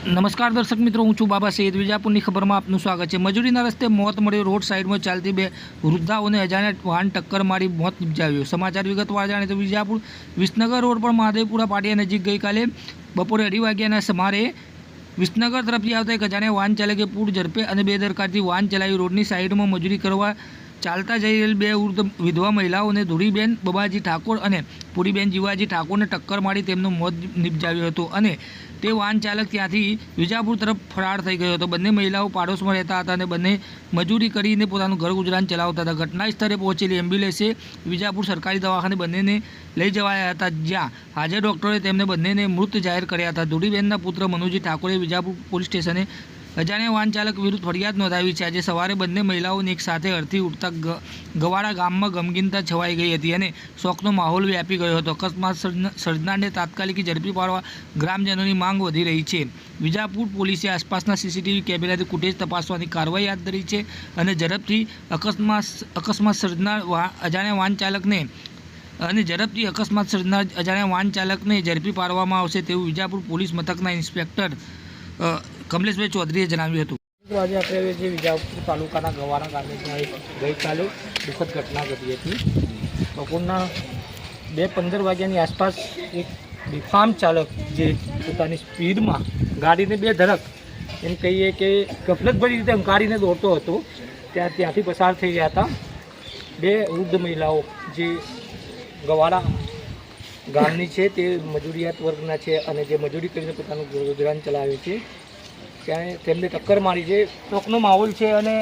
નમસ્કાર દર્શક મિત્રો, હું છું બાબા સૈયદ વિજાપુરની ખબરમાં આપનું સ્વાગત છે. મજૂરીના રસ્તે મોત મળ્યું. રોડ સાઈડમાં ચાલતી બે વૃદ્ધાઓને અજાણ્યા વાહન ટક્કર મારી મોત નિપજાવ્યું. સમાચાર વિગતવાર જાણે તો વિજાપુર, વિસનગર રોડ પર મહાદેવપુરા પાટિયા નજીક ગઈકાલે બપોરે અઢી વાગ્યાના સમારે વિસનગર તરફથી આવતા એક અજાણ્યા વાહન ચાલકે પૂર ઝડપે અને બેદરકારથી વાહન ચલાવી રોડની સાઈડમાં મજૂરી કરવા ચાલતા જઈ રહેલ બે વૃદ્ધ વિધવા મહિલાઓને ધુરીબેન, બબાજી ઠાકોર અને પુરીબેન જીવાજી ઠાકોરને ટક્કર મારી તેમનું મોત નિપજાવ્યું હતું અને તે વાહન ચાલક ત્યાંથી વિજાપુર તરફ ફરાર થઈ ગયો હતો. બંને મહિલાઓ પાડોશમાં રહેતા હતા અને બંને મજૂરી કરીને પોતાનું ઘર ગુજરાન ચલાવતા હતા. ઘટના સ્થળે પહોંચેલી એમ્બ્યુલન્સે વિજાપુર સરકારી દવાખાને બંનેને લઈ જવાયા હતા, જ્યાં હાજર ડૉક્ટરે તેમને બંનેને મૃત જાહેર કર્યા હતા. ધુડીબેનના પુત્ર મનોજી ઠાકોરે વિજાપુર પોલીસ સ્ટેશને અજાણ્યા વાહન ચાલક વિરુદ્ધ ફરિયાદ નોંધાવી છે. આજે સવારે બંને મહિલાઓને એક સાથે અડધી ઉઠતા ગવાડા ગામમાં ગમગીનતા છવાઈ ગઈ હતી અને શોકનો માહોલ વ્યાપી ગયો હતો. અકસ્માત સર્જ- સર્જનારને તાત્કાલિક ઝડપી પાડવા ગ્રામજનોની માંગ વધી રહી છે. વિજાપુર પોલીસે આસપાસના સીસીટીવી કેમેરાથી ફૂટેજ તપાસવાની કાર્યવાહી હાથ ધરી છે અને ઝડપથી અકસ્માત અકસ્માત સર્જનાર અજાણ્યા વાહન ચાલકને અને ઝડપથી અકસ્માત સર્જનાર અજાણ્યા વાહન ચાલકને ઝડપી પાડવામાં આવશે તેવું વિજાપુર પોલીસ મથકના ઇન્સ્પેક્ટર કમલેશભાઈ ચૌધરીએ જણાવ્યું હતું. આજે આપણે જે વિજાપુર તાલુકાના ગવાણા ગામે ગઈકાલે દુઃખદ ઘટના ઘટી હતી. બપોરના બે પંદર વાગ્યાની આસપાસ એક બેફામ ચાલક જે પોતાની સ્પીડમાં ગાડીને બે ધડક એમ કહીએ કે ગફલતભરી રીતે અંકારીને દોડતો હતો, ત્યાં ત્યાંથી પસાર થઈ ગયા હતા. બે વૃદ્ધ મહિલાઓ જે ગવાડા ગામની છે, તે મજૂરિયાત વર્ગના છે અને જે મજૂરી કરીને પોતાનું ગુજરાન ચલાવે છે ત્યાં તેમને ટક્કર મારી છે. શોકનો માહોલ છે અને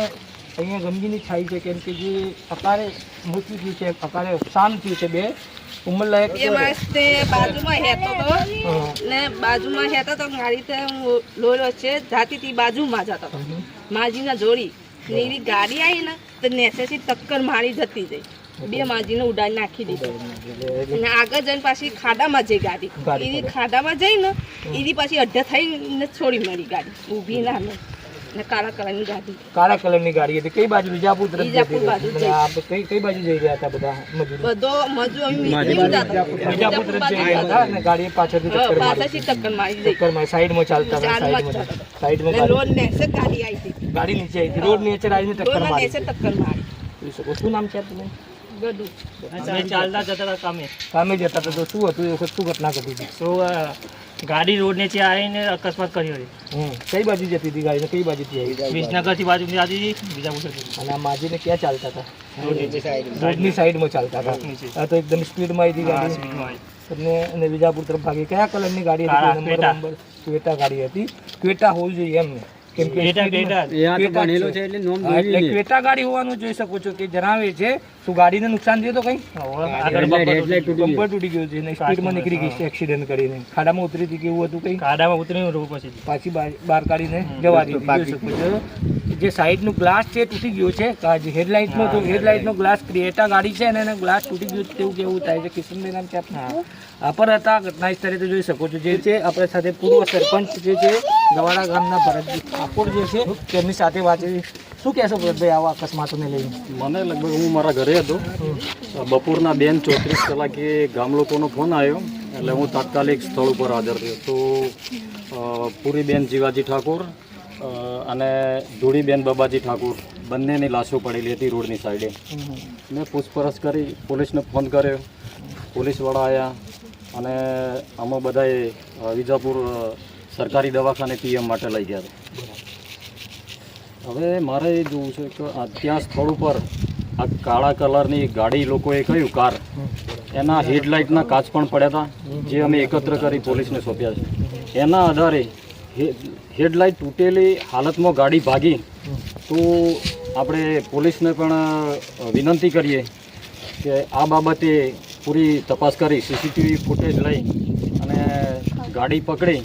અહીંયા ગમગીની છાઈ છે. કેમ કે જે અકારે મૃત્યુ થયું છે અકારે શાંત થયું છે બે ઉંમરલાયક એ માણસ તે બાજુમાં હેતો. તો ને બાજુમાં હેતો તો મારી તે લોલ છે જાતી તી બાજુમાં જતો માજીના. જોડી. ને એવી ગાડી આવી ને તો નેસેસી ટક્કર મારી જતી જઈ બે માજીને ઉડાડી નાખી દીધી. અને આગળ જઈને પાછી ખાડામાં જઈ ગાડી. એની ખાડામાં જઈને એની પાછી અડધા થઈને છોડી મળી ગાડી. ઊભી ના ને ને કાળા કલરની ગાડી. કાળા કલરની ગાડી હતી. કઈ બાજુ? વિજાપુર તરફ વિજાપુર બાજુ કઈ કઈ બાજુ જઈ રહ્યા હતા બધા મજૂર? બધો મજૂર વિજાપુર તરફ જઈ રહ્યા હતા અને ગાડી પાછળથી ટક્કર મારી પાછળથી ટક્કર મારી ટક્કર મારી સાઈડમાં ચાલતા હતા. સાઈડમાં. સાઈડમાં ને ગાડી લોન ગાડી આવી હતી. ગાડી નીચે આવી હતી. રોડ નીચે આવીને ટક્કર મારી ટક્કર મારી. શું નામ છે તમે ગડુ અમે ચાલતા જતા હતા કામે. સામે જતા હતા. તો શું હતું? એ વખત શું ઘટના ઘટી હતી? તો ગાડી રોડ નીચે આવીને અકસ્માત કર્યો હમ. કઈ બાજુ જતી હતી ગાડી? ને કઈ બાજુથી આવી? વિસનગરથી બાજુ જતી હતી બીજાપુર અને આ માજીને ક્યાં ચાલતા હતા? રોડની સાઈડમાં ચાલતા હતા. આ તો એકદમ સ્પીડમાં આવી હતી ગાડી. સ્પીડમાં અને વિજાપુર તરફ ભાગી. કયા કલરની ગાડી હતી? નંબર ક્વેટા. નંબર. ક્વેટા ગાડી હતી. ક્વેટા હોવું જોઈએ એમ કેમ કે ક્વેટા, સ્પીડમાં- ક્વેટા. ક્વેટા છે. હા, એટલે ક્વેટા ગાડી હોવાનું જોઈ શકો છો કે જણાવે છે શું ગાડીને નુકસાન થયું તો કઈ? બમ્પર તૂટી ગયું. છે ને સ્પીડમાં નીકળી ગઈ છે એક્સિડન્ટ કરીને. ખાડામાં ઉતરી હતી કેવું હતું કઈ? ખાડામાં ઉતરીને રોડ પછી. પાછી બહાર બહાર કાઢીને જવા દીધી. શકો છો. જે સાઈડનું ગ્લાસ છે તૂટી ગયો છે. આ જે હેડલાઇટનો તો હેડલાઇટનો ગ્લાસ ક્રિએટા ગાડી છે અને એનો ગ્લાસ તૂટી ગયો છે તેવું કેવું થાય છે. કિશનભાઈ નામ છે આપણા આ પર હતા ઘટના સ્થળે તો જોઈ શકો છો. જે છે આપણા સાથે પૂર્વ સરપંચ જે છે ગવાડા ગામના ભરતજી ઠાકોર જે છે તેમની સાથે વાંચી શું કહેશો ભરતભાઈ આવા અકસ્માતોને લઈને? મને લગભગ હું મારા ઘરે હતો. બપોરના બેન ચોત્રીસ કલાકે ગામ લોકોનો ફોન આવ્યો એટલે હું તાત્કાલિક સ્થળ ઉપર હાજર થયો. તો પૂરી પુરીબેન જીવાજી ઠાકોર અને ધૂળીબેન બબાજી ઠાકુર બંનેની લાશો પડેલી હતી રોડની સાઈડે. મેં પૂછપરછ કરી, પોલીસને ફોન કર્યો. પોલીસવાળા આવ્યા અને અમે બધાએ વિજાપુર સરકારી દવાખાને પીએમ માટે લઈ ગયા હવે મારે એ જોવું છે કે ત્યાં સ્થળ ઉપર આ કાળા કલરની ગાડી લોકોએ કહ્યું કાર? એના હેડલાઇટના કાચ પણ પડ્યા હતા, જે અમે એકત્ર કરી પોલીસને સોંપ્યા છે. એના આધારે હેડલાઇટ તૂટેલી હાલતમાં ગાડી ભાગી. તો આપણે પોલીસને પણ વિનંતી કરીએ કે આ બાબતે પૂરી તપાસ કરી, સીસીટીવી ફૂટેજ લઈ અને ગાડી પકડી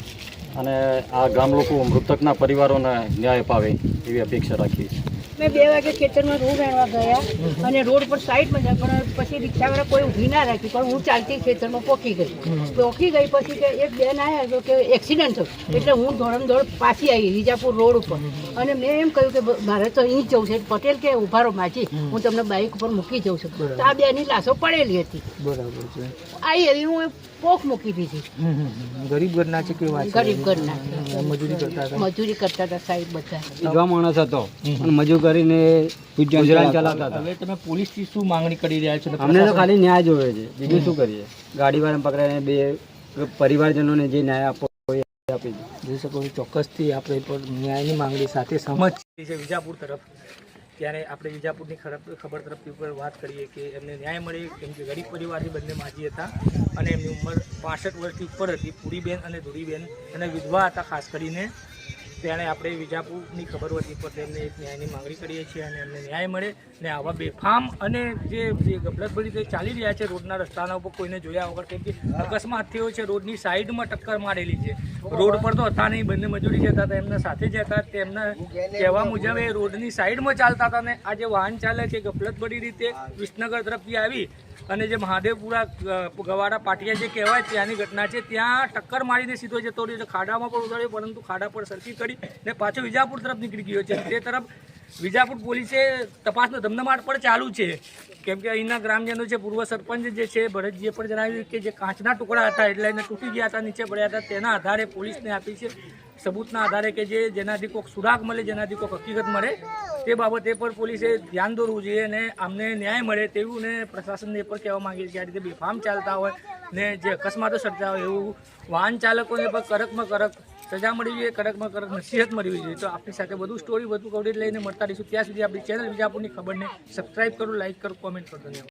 અને આ ગામ લોકો મૃતકના પરિવારોને ન્યાય અપાવે એવી અપેક્ષા રાખીએ છીએ. મેં બે વાગે ખેતરમાં રૂ વેણવા ગયા અને રોડ પર સાઈડમાં જાય પણ પછી રિક્ષાવાળા કોઈ ઊભી ના રાખી પણ હું ચાલતી ખેતરમાં પોકી ગઈ. પોકી ગઈ પછી કે એક બેન આવ્યા તો કે એક્સિડન્ટ થયો. એટલે હું ધોરણ દોડ પાછી આવી વિજાપુર રોડ ઉપર. અને મેં એમ કહ્યું કે મારે તો અહીં જ જવું છે. પટેલ કે ઉભારો માજી હું તમને બાઇક ઉપર મૂકી જઉં છું. તો આ બેની લાશો પડેલી હતી. બરાબર છે. આવી એવી હું પોક મૂકી દીધી. ગરીબ ઘરના છે કેવા ગરીબ ઘરના મજૂરી કરતા હતા. મજૂરી કરતા હતા સાહેબ બધા. વિધવા માણસ હતો. મજૂર કરીને ગુજરાન ચલાવતા હતા. હવે તમે પોલીસથી શું માંગણી કરી રહ્યા છો? અમને તો ખાલી ન્યાય જોવે છે. બીજું શું કરીએ? ગાડીવાળાને પકડાઈને બે પરિવારજનોને જે ન્યાય આપો આપી જોઈ શકો છો ચોક્કસથી આપણે ન્યાય ન્યાયની માંગણી સાથે સમજ છે વિજાપુર તરફ. ત્યારે આપણે વિજાપુરની ખબર તરફથી ઉપર વાત કરીએ કે એમને ન્યાય મળે કેમ કે ગરીબ પરિવારની બંને માજી હતા અને એમની ઉંમર પાસઠ વર્ષથી ઉપર હતી. પૂરીબેન અને ધુરીબેન અને વિધવા હતા ખાસ કરીને. ત્યારે આપણે વિજાપુરની ખબર હતી પર તેમને એક ન્યાયની માંગણી કરીએ છીએ અને એમને ન્યાય મળે ને આવા બેફામ અને જે જે ગબલતભરી ચાલી રહ્યા છે રોડના રસ્તાના ઉપર કોઈને જોયા વગર, કેમ કે અકસ્માત થયો છે, રોડની સાઈડમાં ટક્કર મારેલી છે. રોડ પર તો હતા નહીં, બંને મજૂરી જતા હતા, એમના સાથે જ હતા, તેમના કહેવા મુજબ એ રોડની સાઈડમાં ચાલતા હતા ને આ જે વાહન ચાલે છે ગફલતભરી રીતે વિસનગર તરફથી આવી અને જે મહાદેવપુરા ગવાડા પાટિયા જે કહેવાય ત્યાંની ઘટના છે, ત્યાં ટક્કર મારીને સીધો જતો રહ્યો છે. ખાડામાં પણ ઉતર્યો, પરંતુ ખાડા પર સરકી કરી ને પાછો વિજાપુર તરફ નીકળી ગયો છે. તે તરફ વિજાપુર પોલીસે તપાસનો ધમધમાટ પણ ચાલુ છે. કેમ કે અહીંના ગ્રામજનો છે, પૂર્વ સરપંચ જે છે, ભરતજીએ પણ જણાવ્યું કે જે કાચના ટુકડા હતા, એટલે એને તૂટી ગયા હતા, નીચે પડ્યા હતા, તેના આધારે પોલીસને આપી છે. સબૂતના આધારે કે જે જેનાથી કોઈક સુરાગ મળે, જેનાથી કોઈક હકીકત મળે, તે બાબતે પર પોલીસે ધ્યાન દોરવું જોઈએ અને અમને ન્યાય મળે તેવું ને પ્રશાસનને એ પણ કહેવા માગીએ છીએ કે આ રીતે બેફામ ચાલતા હોય ને જે અકસ્માતો સર્જા હોય એવું વાહન ચાલકોને પણ કડકમાં કડક સજા મળી જોઈએ, કડકમાં કડક નસીહત મળવી જોઈએ. તો આપણી સાથે વધુ સ્ટોરી વધુ કવરેજ લઈને મળતા રહીશું. ત્યાં સુધી આપણી ચેનલ વિજાપુરની ખબરને સબસ્ક્રાઈબ કરો લાઇક કરો કોમેન્ટ કરો.